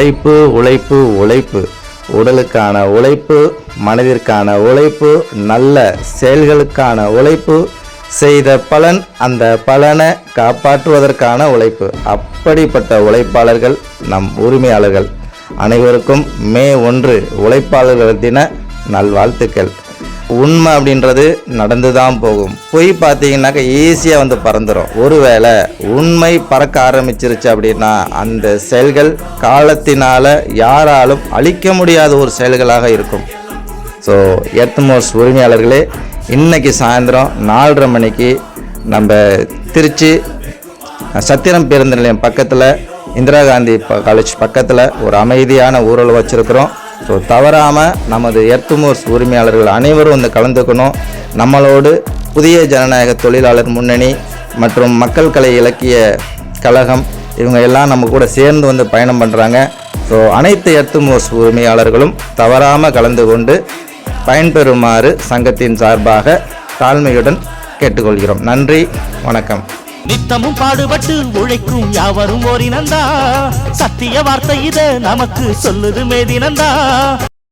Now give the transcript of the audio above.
உழைப்பு உழைப்பு உழைப்பு. உடலுக்கான உழைப்பு மனதிற்கான உழைப்பு நல்ல செயல்களுக்கான உழைப்பு செய்த பலன் அந்த பலனை காப்பாற்றுவதற்கான உழைப்பு. அப்படிப்பட்ட உழைப்பாளர்கள் நம் உரிமையாளர்கள். அனைவருக்கும் மே ஒன்று உழைப்பாளர்கள் தின நல்வாழ்த்துக்கள். உண்மை அப்படின்றது நடந்து தான் போகும். பொய் பார்த்தீங்கன்னாக்கா ஈஸியாக வந்து பறந்துடும் ஒருவேளை உண்மை பறக்க ஆரம்பிச்சிருச்சு அப்படின்னா அந்த செயல்கள் காலத்தினால யாராலும் அழிக்க முடியாத ஒரு செயல்களாக இருக்கும். ஸோ எத்மோஸ் உரிமையாளர்களே இன்னைக்கு சாயந்தரம் நாலரை மணிக்கு நம்ம திருச்சி சத்திரம் பேருந்து நிலையம் பக்கத்தில் இந்திரா காந்தி காலேஜ் பக்கத்தில் ஒரு அமைதியான ஊழல் வச்சுருக்கிறோம். ஸோ தவறாமல் நமது எர்த்துமோர்ஸ் உரிமையாளர்கள் அனைவரும் வந்து கலந்துக்கணும். நம்மளோடு புதிய ஜனநாயக தொழிலாளர் முன்னணி மற்றும் மக்கள் கலை இலக்கிய கழகம் இவங்க எல்லாம் நம்ம கூட சேர்ந்து வந்து பயணம் பண்ணுறாங்க ஸோ அனைத்து எர்த்துமோர்ஸ் உரிமையாளர்களும் தவறாமல் கலந்து கொண்டு பயன்பெறுமாறு சங்கத்தின் சார்பாக தாழ்மையுடன் கேட்டுக்கொள்கிறோம். நன்றி வணக்கம். நித்தமும் பாடுபட்டு உழைக்கும் யாவரும் ஓரினந்தா. சத்திய வார்த்தை இத நமக்கு சொல்லுது மேதினந்தா